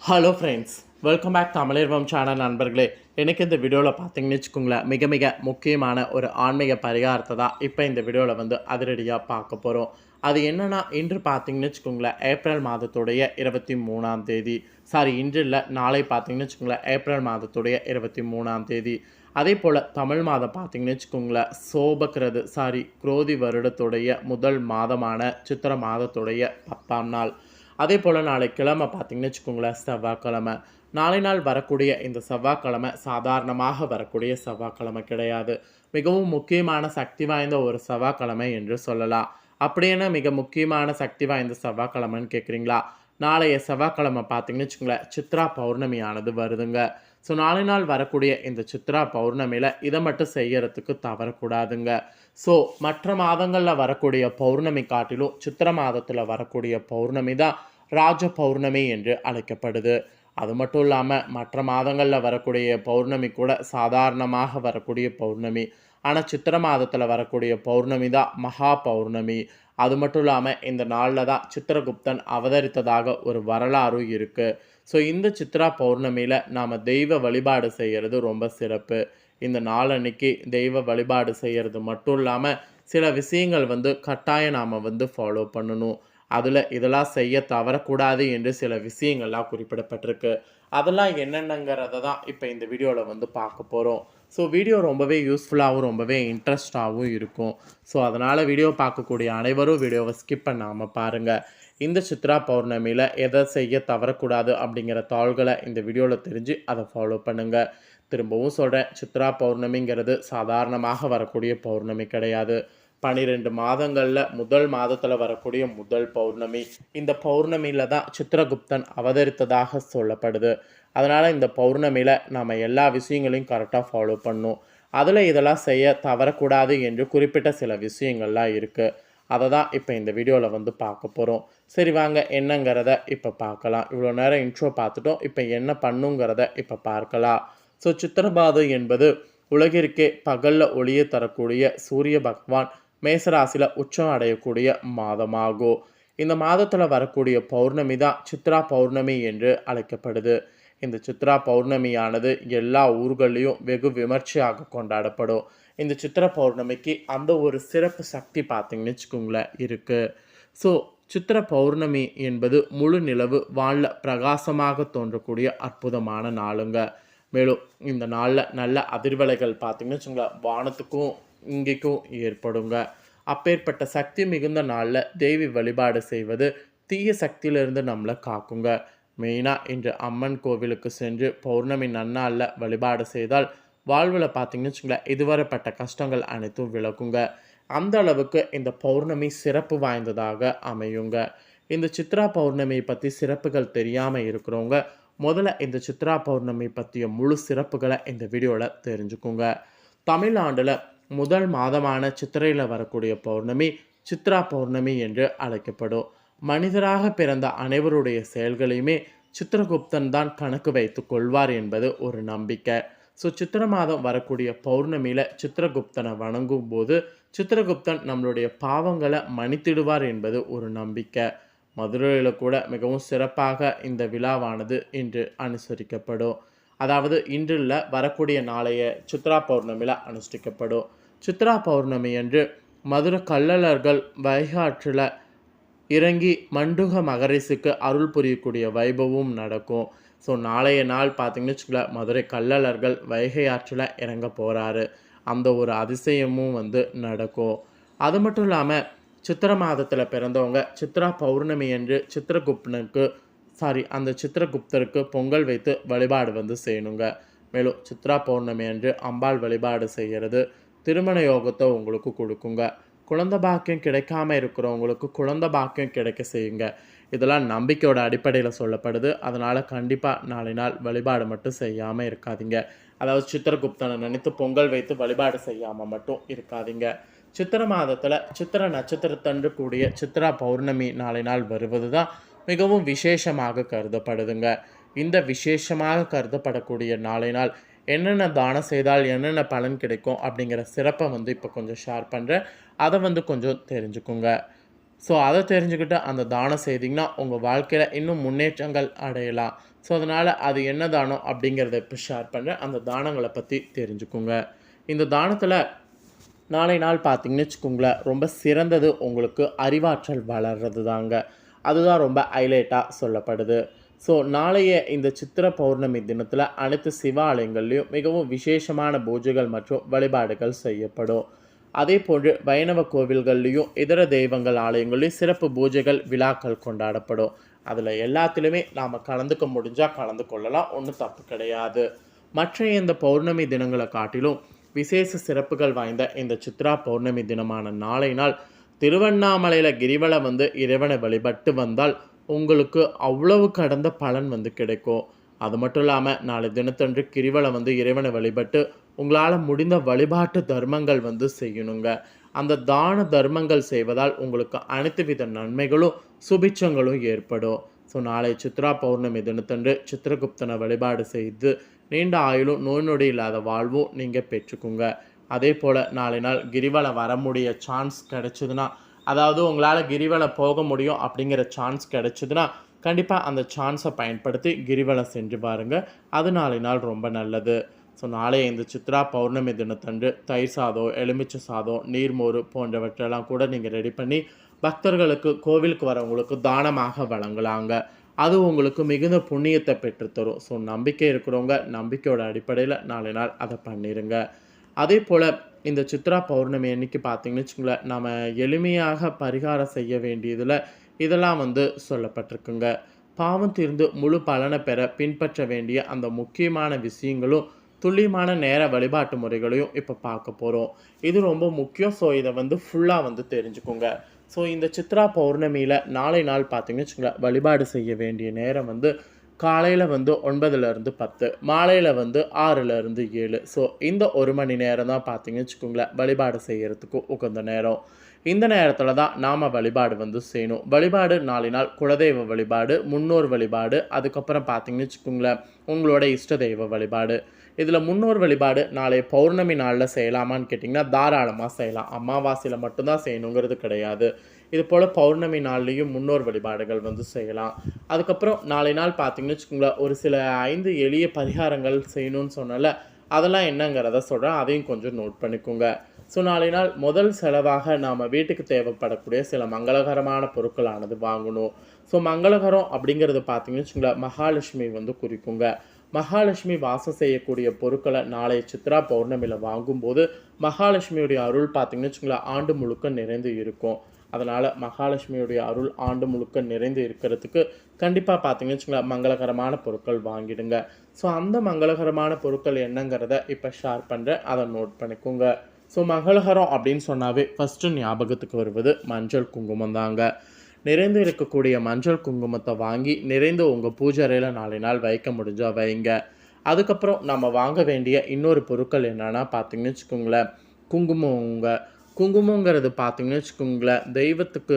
Hello friends welcome back Tamizharvam channel நண்பர்களே. எனக்கு இந்த வீடியோவில் பார்த்தீங்கன்னு வச்சுக்கோங்களேன் மிக மிக முக்கியமான ஒரு ஆன்மீக பரிகாரத்தை தான் இப்போ இந்த வீடியோவில் வந்து அதிரடியாக பார்க்க போகிறோம் அது என்னென்னா இன்று பார்த்தீங்கன்னு வச்சுக்கோங்களேன் ஏப்ரல் மாதத்துடைய இருபத்தி மூணாம் தேதி. சாரி இன்று இல்லை நாளை பார்த்தீங்கன்னு வச்சுக்கோங்களேன் ஏப்ரல் மாதத்துடைய இருபத்தி மூணாம் தேதி. அதே போல் தமிழ் மாதம் பார்த்தீங்கன்னு வச்சுக்கோங்களேன் சோபக்கிறது சாரி குரோதி வருடத்துடைய முதல் மாதமான சித்திர மாதத்துடைய பத்தாம் நாள். அதே போல் நாளை கிழமை பார்த்தீங்கன்னு வச்சுக்கோங்களேன் செவ்வாய்க்கிழமை. நாளை நாள் வரக்கூடிய இந்த செவ்வாய்க்கிழமை சாதாரணமாக வரக்கூடிய செவ்வாய்க்கிழமை கிடையாது. மிகவும் முக்கியமான சக்தி வாய்ந்த ஒரு செவ்வாய்க்கிழமை என்று சொல்லலாம். அப்படியேனா மிக முக்கியமான சக்தி வாய்ந்த செவ்வாய்க்கிழமைன்னு கேட்குறீங்களா நாளைய செவ்வாய்க்கிழமை பார்த்தீங்கன்னு வச்சுக்கோங்களேன் சித்ரா பௌர்ணமியானது வருதுங்க. ஸோ நாளை நாள் வரக்கூடிய இந்த சித்ரா பௌர்ணமியில் இதை மட்டும் செய்யறதுக்கு தவறக்கூடாதுங்க. ஸோ மற்ற மாதங்களில் வரக்கூடிய பௌர்ணமி காட்டிலும் சித்திர மாதத்தில் வரக்கூடிய பௌர்ணமி தான் ராஜ பௌர்ணமி என்று அழைக்கப்படுது. அது மட்டும் இல்லாமல் மற்ற மாதங்களில் வரக்கூடிய பௌர்ணமி கூட சாதாரணமாக வரக்கூடிய பௌர்ணமி. ஆனால் சித்திர மாதத்தில் வரக்கூடிய பௌர்ணமி தான் மகா பௌர்ணமி. அது மட்டும் இல்லாமல் இந்த நாளில் தான் சித்திரகுப்தன் அவதரித்ததாக ஒரு வரலாறும் இருக்குது ஸோ இந்த சித்ரா பௌர்ணமியில் நாம் தெய்வ வழிபாடு செய்கிறது ரொம்ப சிறப்பு. இந்த நாளன்னைக்கு தெய்வ வழிபாடு செய்கிறது மட்டும் இல்லாமல் சில விஷயங்கள் வந்து கட்டாயம் நாம் வந்து ஃபாலோ பண்ணணும். அதில் இதெல்லாம் செய்ய தவறக்கூடாது என்று சில விஷயங்கள்லாம் குறிப்பிடப்பட்டிருக்கு. அதெல்லாம் என்னென்னங்கிறத தான் இப்போ இந்த வீடியோவில் வந்து பார்க்க போகிறோம் ஸோ வீடியோ ரொம்பவே யூஸ்ஃபுல்லாகவும் ரொம்பவே இன்ட்ரெஸ்டாகவும் இருக்கும். ஸோ அதனால் வீடியோ பார்க்கக்கூடிய அனைவரும் வீடியோவை ஸ்கிப் பண்ணாமல் பாருங்கள் இந்த சித்ரா பௌர்ணமியில் எதை செய்ய தவறக்கூடாது அப்படிங்கிற தாள்களை இந்த வீடியோவில் தெரிஞ்சு அதை ஃபாலோ பண்ணுங்கள் திரும்பவும் சொல்கிறேன் சித்ரா பௌர்ணமிங்கிறது சாதாரணமாக வரக்கூடிய பௌர்ணமி கிடையாது. பனிரெண்டு மாதங்களில் முதல் மாதத்தில் வரக்கூடிய முதல் பௌர்ணமி. இந்த பௌர்ணமியில் தான் சித்திரகுப்தன் அவதரித்ததாக சொல்லப்படுது. அதனால் இந்த பௌர்ணமியில் நம்ம எல்லா விஷயங்களையும் கரெக்டாக ஃபாலோ பண்ணும். அதில் இதெல்லாம் செய்ய தவறக்கூடாது என்று குறிப்பிட்ட சில விஷயங்கள்லாம் இருக்குது அதை தான் இப்போ இந்த வீடியோவில் வந்து பார்க்க போகிறோம் சரி வாங்க என்னங்கிறத இப்போ பார்க்கலாம். இவ்வளோ நேரம் இன்ட்ரோ பார்த்துட்டோம். இப்போ என்ன பண்ணுங்கிறத இப்போ பார்க்கலாம். ஸோ சித்திரபாதம் என்பது உலகிற்கே பகலில் ஒளியை தரக்கூடிய சூரிய பகவான் மேசராசியில் உச்சம் அடையக்கூடிய மாதமாகும் இந்த மாதத்தில் வரக்கூடிய பௌர்ணமி தான் சித்ரா பௌர்ணமி என்று அழைக்கப்படுது. இந்த சித்ரா பௌர்ணமியானது எல்லா ஊர்களையும் வெகு விமர்சையாக கொண்டாடப்படும். இந்த சித்திர பௌர்ணமிக்கு அந்த ஒரு சிறப்பு சக்தி பார்த்தீங்கன்னு வச்சுக்கோங்களேன் இருக்குது ஸோ சித்திர பௌர்ணமி என்பது முழு நிலவு வானில் பிரகாசமாக தோன்றக்கூடிய அற்புதமான நாளுங்க. மேலும் இந்த நாளில் நல்ல அதிர்வலைகள் பார்த்திங்கன்னு வச்சுங்களேன் வானத்துக்கும் இங்கேக்கும் ஏற்படுங்க. அப்பேற்பட்ட சக்தி மிகுந்த நாளில் தேவி வழிபாடு செய்வது தீய சக்தியிலிருந்து நம்மளை காக்குங்க. மெயினாக இன்று அம்மன் கோவிலுக்கு சென்று பௌர்ணமி நன்னாளில் வழிபாடு செய்தால் வாழ்வில் பார்த்தீங்கன்னு வச்சுங்களேன் இதுவரைப்பட்ட கஷ்டங்கள் அனைத்தும் விளக்குங்க அந்த அளவுக்கு இந்த பௌர்ணமி சிறப்பு வாய்ந்ததாக அமையுங்க. இந்த சித்ரா பௌர்ணமி பற்றி சிறப்புகள் தெரியாமல் இருக்கிறவங்க முதல்ல இந்த சித்ரா பௌர்ணமி பற்றிய முழு சிறப்புகளை இந்த வீடியோவில் தெரிஞ்சுக்குங்க. தமிழ்நாடில் முதல் மாதமான சித்திரையில் வரக்கூடிய பௌர்ணமி சித்ரா பௌர்ணமி என்று அழைக்கப்படும். மனிதராக பிறந்த அனைவருடைய செயல்களையுமே சித்திரகுப்தன் தான் கணக்கு வைத்து கொள்வார் என்பது ஒரு நம்பிக்கை. ஸோ சித்திர மாதம் வரக்கூடிய பௌர்ணமியில் சித்திரகுப்தனை வணங்கும் போது சித்திரகுப்தன் நம்மளுடைய பாவங்களை மன்னித்திடுவார் என்பது ஒரு நம்பிக்கை. மதுரையில் கூட மிகவும் சிறப்பாக இந்த விழாவானது இன்று அனுசரிக்கப்படும். அதாவது இன்றில் வரக்கூடிய நாளைய சித்ரா பௌர்ணமியில் அனுஷ்டிக்கப்படும். சித்ரா பௌர்ணமி அன்று மதுரை கள்ளழர்கள் வைகாற்றில் இறங்கி மண்டுக மகரிசுக்கு அருள் புரியக்கூடிய வைபவம் நடக்கும். ஸோ நாளைய நாள் பார்த்தீங்கன்னு வச்சுக்கோங்களேன் மதுரை கள்ளழர்கள் வைகை ஆற்றில் இறங்க போகிறாரு அந்த ஒரு அதிசயமும் வந்து நடக்கும். அது மட்டும் இல்லாமல் சித்திர மாதத்தில் பிறந்தவங்க சித்ரா பௌர்ணமி என்று சித்திரகுப்தனுக்கு சாரி அந்த சித்திரகுப்தருக்கு பொங்கல் வைத்து வழிபாடு வந்து செய்யணுங்க. மேலும் சித்ரா பௌர்ணமி அன்று அம்பாள் வழிபாடு செய்கிறது திருமண யோகத்தை உங்களுக்கு கொடுக்குங்க. குழந்த பாக்கியம் கிடைக்காம இருக்கிறவங்களுக்கு குழந்த பாக்கியம் கிடைக்க செய்யுங்க. இதெல்லாம் நம்பிக்கையோட அடிப்படையில் சொல்லப்படுது. அதனால் கண்டிப்பாக நாளை நாள் வழிபாடு மட்டும் செய்யாமல் இருக்காதிங்க. அதாவது சித்திரகுப்தனை நினைத்து பொங்கல் வைத்து வழிபாடு செய்யாமல் மட்டும் இருக்காதீங்க. சித்திர மாதத்தில் சித்திர நட்சத்திரத்தன்று கூடிய சித்ரா பௌர்ணமி நாளை நாள் வருவது தான் மிகவும் விசேஷமாக கருதப்படுதுங்க. இந்த விசேஷமாக கருதப்படக்கூடிய நாளை நாள் என்னென்ன தானம் செய்தால் என்னென்ன பலன் கிடைக்கும் அப்படிங்கிற சிறப்பை வந்து இப்போ கொஞ்சம் ஷேர் பண்ணுறேன் அதை வந்து கொஞ்சம் தெரிஞ்சுக்குங்க. ஸோ அதை தெரிஞ்சுக்கிட்டு அந்த தானம் செய்தீங்கன்னா உங்கள் வாழ்க்கையில் இன்னும் முன்னேற்றங்கள் அடையலாம். ஸோ அதனால் அது என்ன தானம் அப்படிங்கிறத இப்போ ஷேர் பண்ணுறேன் அந்த தானங்களை பற்றி தெரிஞ்சுக்குங்க. இந்த தானத்தில் நாளை நாள் பார்த்தீங்கன்னு வச்சுக்கோங்களேன் ரொம்ப சிறந்தது உங்களுக்கு அறிவாற்றல் வளர்றது தாங்க அதுதான் ரொம்ப ஹைலைட்டாக சொல்லப்படுது. ஸோ நாளைய இந்த சித்திர பௌர்ணமி தினத்தில் அனைத்து சிவாலயங்கள்லேயும் மிகவும் விசேஷமான பூஜைகள் மற்றும் வழிபாடுகள் செய்யப்படும். அதே போன்று வைணவ கோவில்கள்லேயும் இதர தெய்வங்கள் ஆலயங்கள்லேயும் சிறப்பு பூஜைகள் விழாக்கள் கொண்டாடப்படும். அதில் எல்லாத்துலேயுமே நாம் கலந்துக்க முடிஞ்சால் கலந்து கொள்ளலாம் ஒன்றும் தப்பு கிடையாது. மற்ற இந்த பௌர்ணமி தினங்களை காட்டிலும் விசேஷ சிறப்புகள் வாய்ந்த இந்த சித்ரா பௌர்ணமி தினமான நாளை நாள் திருவண்ணாமலையில் கிரிவலம் வந்து இறைவனை வழிபட்டு வந்தால் உங்களுக்கு அவ்வளவு கடந்த பலன் வந்து கிடைக்கும். அது மட்டும் இல்லாமல் நாளை தினத்தன்று கிரிவலம் வந்து இறைவனை வழிபட்டு உங்களால் முடிந்த வழிபாட்டு தர்மங்கள் வந்து செய்யணுங்க. அந்த தான தர்மங்கள் செய்வதால் உங்களுக்கு அனைத்து வித நன்மைகளும் சுபிச்சங்களும் ஏற்படும். ஸோ நாளை சித்ரா பௌர்ணமி தினத்தன்று சித்திரகுப்தனை வழிபாடு செய்து நீண்ட ஆயுளும் நோய் நொடி இல்லாத வாழ்வும் நீங்கள் பெற்றுக்குங்க. அதே போல் நாளை நாள் கிரிவலம் வர முடிய சான்ஸ் கிடைச்சதுன்னா அதாவது உங்களால் கிரிவலம் போக முடியும் அப்படிங்கிற சான்ஸ் கிடச்சிதுன்னா கண்டிப்பாக அந்த சான்ஸை பயன்படுத்தி கிரிவலம் சென்று பாருங்கள் அது நாளை நாள் ரொம்ப நல்லது. ஸோ நாளைய இந்த சித்ரா பௌர்ணமி தினத்தன்று தயிர் சாதம் எலுமிச்சை சாதம் நீர்மோர் போன்றவற்றெல்லாம் கூட நீங்கள் ரெடி பண்ணி பக்தர்களுக்கு கோவிலுக்கு வரவங்களுக்கு தானமாக வழங்கலாங்க. அது உங்களுக்கு மிகுந்த புண்ணியத்தை பெற்றுத்தரும். ஸோ நம்பிக்கை இருக்கிறவங்க நம்பிக்கையோட அடிப்படையில் நாளை நாள் அதை பண்ணிடுங்க அதே போல் இந்த சித்ரா பௌர்ணமி அன்னைக்கு பார்த்தீங்கன்னு வச்சுங்களேன் நம்ம எளிமையாக பரிகாரம் செய்ய வேண்டியதில் இதெல்லாம் வந்து சொல்லப்பட்டிருக்குங்க. பாவம் தீர்ந்து முழு பலனை பெற பின்பற்ற வேண்டிய அந்த முக்கியமான விஷயங்களும் துல்லியமான நேர வழிபாட்டு முறைகளையும் இப்போ பார்க்க போகிறோம் இது ரொம்ப முக்கியம். ஸோ இதை வந்து ஃபுல்லாக வந்து தெரிஞ்சுக்கோங்க. ஸோ இந்த சித்ரா பௌர்ணமியில் நாளை நாள் பார்த்தீங்கன்னு வச்சுங்களேன் வழிபாடு செய்ய வேண்டிய நேரம் வந்து காலையில் வந்து ஒன்பதுலேருந்து பத்து மாலையில் வந்து ஆறுலேருந்து ஏழு. ஸோ இந்த ஒரு மணி நேரம் தான் பார்த்தீங்கன்னு வச்சுக்கோங்களேன் வழிபாடு செய்கிறதுக்கு உகந்த நேரம். இந்த நேரத்தில் தான் நாம் வழிபாடு வந்து செய்யணும். வழிபாடு நாலு நாள் குலதெய்வ வழிபாடு முன்னோர் வழிபாடு அதுக்கப்புறம் பார்த்தீங்கன்னு வச்சுக்கோங்களேன் உங்களோட இஷ்ட தெய்வ வழிபாடு. இதில் முன்னோர் வழிபாடு நாளை பௌர்ணமி நாளில் செய்யலாமான்னு கேட்டிங்கன்னா தாராளமாக செய்யலாம். அமாவாசையில் மட்டும்தான் செய்யணுங்கிறது கிடையாது. இது போல் பௌர்ணமி நாள்லேயும் முன்னோர் வழிபாடுகள் வந்து செய்யலாம். அதுக்கப்புறம் நாளை நாள் பார்த்தீங்கன்னு வச்சுக்கோங்களேன் ஒரு சில ஐந்து எளிய பரிகாரங்கள் செய்யணும்னு சொன்னால அதெல்லாம் என்னங்கிறத சொல்கிறேன் அதையும் கொஞ்சம் நோட் பண்ணிக்கோங்க. ஸோ நாளை நாள் முதல் செலவாக நாம் வீட்டுக்கு தேவைப்படக்கூடிய சில மங்களகரமான பொருட்களானது வாங்கணும். ஸோ மங்களகரம் அப்படிங்கிறது பார்த்திங்கன்னு வச்சுக்கோங்களேன் மகாலட்சுமி வந்து குறிக்குங்க. மகாலட்சுமி வாசம் செய்யக்கூடிய பொருட்களை நாளைய சித்ரா பௌர்ணமியில் வாங்கும்போது மகாலட்சுமியுடைய அருள் பார்த்தீங்கன்னு வச்சுக்கோங்களேன் ஆண்டு முழுக்க நிறைந்து இருக்கும். அதனால் மகாலட்சுமியுடைய அருள் ஆண்டு முழுக்க நிறைந்து இருக்கிறதுக்கு கண்டிப்பாக பார்த்தீங்கன்னு வச்சுங்களேன் மங்களகரமான பொருட்கள் வாங்கிடுங்க. ஸோ அந்த மங்களகரமான பொருட்கள் என்னங்கிறத இப்போ ஷேர் பண்ணுறேன் அதை நோட் பண்ணிக்கோங்க. ஸோ மங்களகரம் அப்படின்னு சொன்னாவே ஃபஸ்ட்டு ஞாபகத்துக்கு வருவது மஞ்சள் குங்குமம் தாங்க. நிறைந்து இருக்கக்கூடிய மஞ்சள் குங்குமத்தை வாங்கி நிறைந்து உங்கள் பூஜை நாளை நாள் வைக்க முடிஞ்சால் வைங்க. அதுக்கப்புறம் நம்ம வாங்க வேண்டிய இன்னொரு பொருட்கள் என்னென்னா பார்த்திங்கன்னு வச்சுக்கோங்களேன் குங்குமம் உங்கள் குங்குமங்கிறது பார்த்திங்கன்னு வச்சுக்கோங்களேன் தெய்வத்துக்கு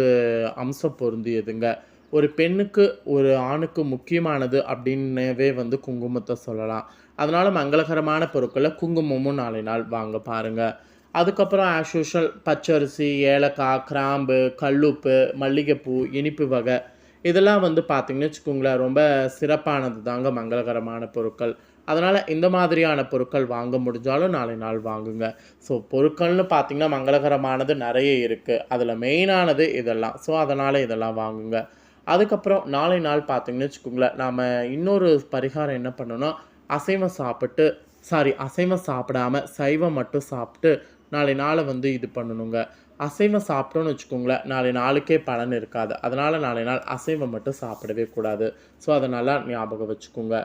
அம்சம் பொருந்தியதுங்க. ஒரு பெண்ணுக்கு ஒரு ஆணுக்கு முக்கியமானது அப்படின்னவே வந்து குங்குமத்தை சொல்லலாம். அதனால் மங்களகரமான பொருட்களை குங்குமமும் நாளை நாள் வாங்க பாருங்கள் அதுக்கப்புறம் ஆஸ் யூஷுவல் பச்சரிசி ஏலக்காய் கிராம்பு கல்லுப்பு மல்லிகைப்பூ இனிப்பு வகை. இதெல்லாம் வந்து பார்த்திங்கன்னு வச்சுக்கோங்களேன் ரொம்ப சிறப்பானது தாங்க மங்களகரமான பொருட்கள். அதனால் இந்த மாதிரியான பொருட்கள் வாங்க முடிஞ்சாலும் நாளை நாள் வாங்குங்க. ஸோ பொருட்கள்னு பார்த்திங்கன்னா மங்களகரமானது நிறைய இருக்குது அதில் மெயினானது இதெல்லாம். ஸோ அதனால் இதெல்லாம் வாங்குங்க. அதுக்கப்புறம் நாளை நாள் பார்த்திங்கன்னு வச்சுக்கோங்களேன் நாம் இன்னொரு பரிகாரம் என்ன பண்ணணும்னா அசைவம் சாப்பிட்டு சாரி அசைவம் சாப்பிடாம சைவம் மட்டும் சாப்பிட்டு நாளை நாளை வந்து இது பண்ணணுங்க. அசைவம் சாப்பிட்டோன்னு வச்சுக்கோங்களேன் நாளை நாளுக்கே பலன் இருக்காது. அதனால் நாளை நாள் அசைவம் மட்டும் சாப்பிடவே கூடாது. ஸோ அதை நல்லா ஞாபகம் வச்சுக்கோங்க.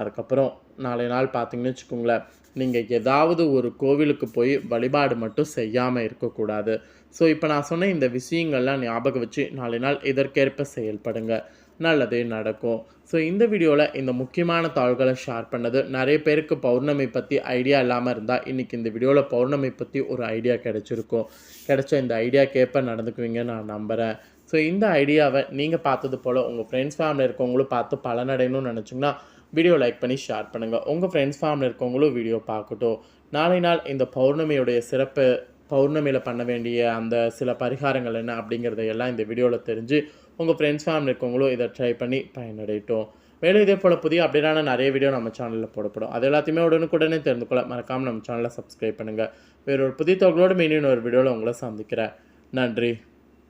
அதுக்கப்புறம் நாளை நாள் பார்த்தீங்கன்னு வச்சுக்கோங்களேன் நீங்கள் ஏதாவது ஒரு கோவிலுக்கு போய் வழிபாடு மட்டும் செய்யாமல் இருக்கக்கூடாது. ஸோ இப்போ நான் சொன்ன இந்த விஷயங்கள்லாம் ஞாபகம் வச்சு நாளை நாள் இதற்கேற்ப செயல்படுங்க. நல்லதே நடக்கும். ஸோ இந்த வீடியோவில் இந்த முக்கியமான தாள்களை ஷேர் பண்ணது நிறைய பேருக்கு பௌர்ணமி பற்றி ஐடியா இல்லாமல் இருந்தால் இன்றைக்கி இந்த வீடியோவில் பௌர்ணமி பற்றி ஒரு ஐடியா கிடச்சிருக்கும். கிடச்ச இந்த ஐடியா கேட்ப நடந்துக்குவீங்கன்னு நான் நம்புகிறேன் ஸோ இந்த ஐடியாவை நீங்கள் பார்த்தது போல் உங்கள் ஃப்ரெண்ட்ஸ் ஃபேமிலி இருக்கவங்களும் பார்த்து பலனடையணும்னு நினச்சிங்கன்னா வீடியோ லைக் பண்ணி ஷேர் பண்ணுங்கள் உங்கள் ஃப்ரெண்ட்ஸ் ஃபேமிலி இருக்கவங்களும் வீடியோ பார்க்கட்டும். நாளை நாள் இந்த பௌர்ணமியுடைய சிறப்பு பௌர்ணமியில் பண்ண வேண்டிய அந்த சில பரிகாரங்கள் என்ன அப்படிங்கிறத எல்லாம் இந்த வீடியோவில் தெரிஞ்சு உங்கள் ஃப்ரெண்ட்ஸ் ஃபேமிலி இருக்கவங்களும் இதை ட்ரை பண்ணி பயனடையட்டும். மேலும் இதே போல் புதிய அப்டேட்டான நிறைய வீடியோ நம்ம சேனலில் போடப்படும். அது எல்லாத்தையுமே உடனுக்குடனே தெரிந்து கொள்ள மறக்காமல் நம்ம சேனலை சப்ஸ்கிரைப் பண்ணுங்கள் வேறொரு புதிய தொகையோடு மீண்டும் ஒரு வீடியோவில் உங்களை சந்திக்கிறேன். நன்றி.